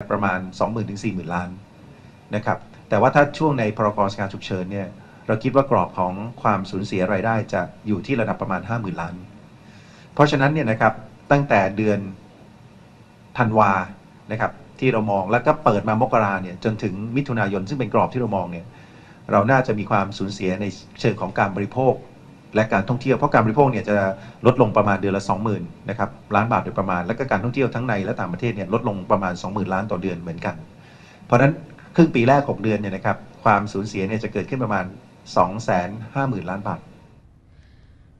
ประมาณ 20,000ถึง40,000 ล้านนะครับแต่ว่าถ้าช่วงในพรกสการฉุกเฉินเนี่ยเราคิดว่ากรอบของความสูญเสียรายได้จะอยู่ที่ระดับประมาณ 50,000 ล้าน เพราะฉะนั้นเนี่ยนะครับตั้งแต่เดือนธันวานะครับที่เรามองแล้วก็เปิดมามกราเนี่ยจนถึงมิถุนายนซึ่งเป็นกรอบที่เรามองเนี่ยเราน่าจะมีความสูญเสียในเชิงของการบริโภค และการท่องเที่ยวเพราะการบริโภคเนี่ยจะลดลงประมาณเดือนละ 20,000นะครับล้านบาทโดยประมาณ แล้วก็การท่องเที่ยวทั้งในและต่างประเทศเนี่ยลดลงประมาณ 20,000 ล้านต่อเดือนเหมือนกัน เพราะฉะนั้นครึ่งปีแรก 6 เดือนเนี่ยนะครับความสูญเสียเนี่ยจะเกิดขึ้นประมาณ 250,000 ล้านบาท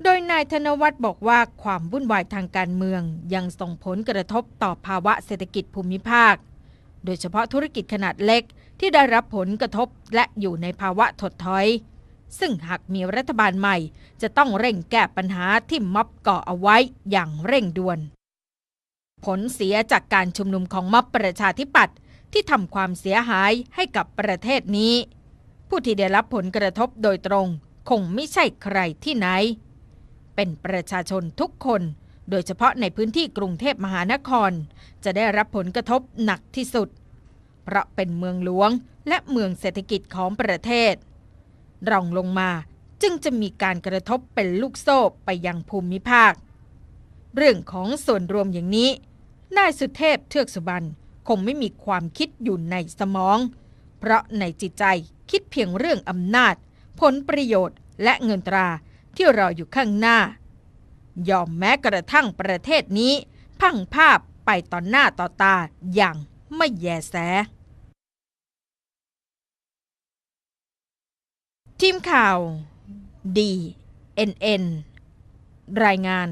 โดยนายธนวัฒน์บอกว่าความวุ่นวายทางการเมืองยังส่งผลกระทบต่อภาวะเศรษฐกิจภูมิภาค โดยเฉพาะธุรกิจขนาดเล็กที่ได้รับผลกระทบและอยู่ในภาวะถดถอย ซึ่งหากมีรัฐบาลใหม่ จะต้องเร่งแก้ปัญหาที่ม็อบก่อเอาไว้อย่างเร่งด่วน ผลเสียจากการชุมนุมของม็อบประชาธิปัตย์ที่ทำความเสียหายให้กับประเทศนี้ ผู้ที่ได้รับผลกระทบโดยตรงคงไม่ใช่ใครที่ไหน เป็นประชาชนทุกคน โดยเฉพาะในพื้นที่กรุงเทพมหานคร จะได้รับผลกระทบหนักที่สุด เพราะเป็นเมืองหลวงและเมืองเศรษฐกิจของประเทศ รองลงมาจึงจะมีการกระทบเป็นลูกโซ่ไปยังภูมิภาค เรื่องของส่วนรวมอย่างนี้ นายสุเทพเทือกสุบรรณคงไม่มีความคิดอยู่ในสมอง เพราะในจิตใจคิดเพียงเรื่องอำนาจ ผลประโยชน์และเงินตราที่รออยู่ข้างหน้า ยอมแม้กระทั่งประเทศนี้ พังภาพไปต่อหน้าต่อตาอย่างไม่แยแส ทีมข่าว DNN รายงาน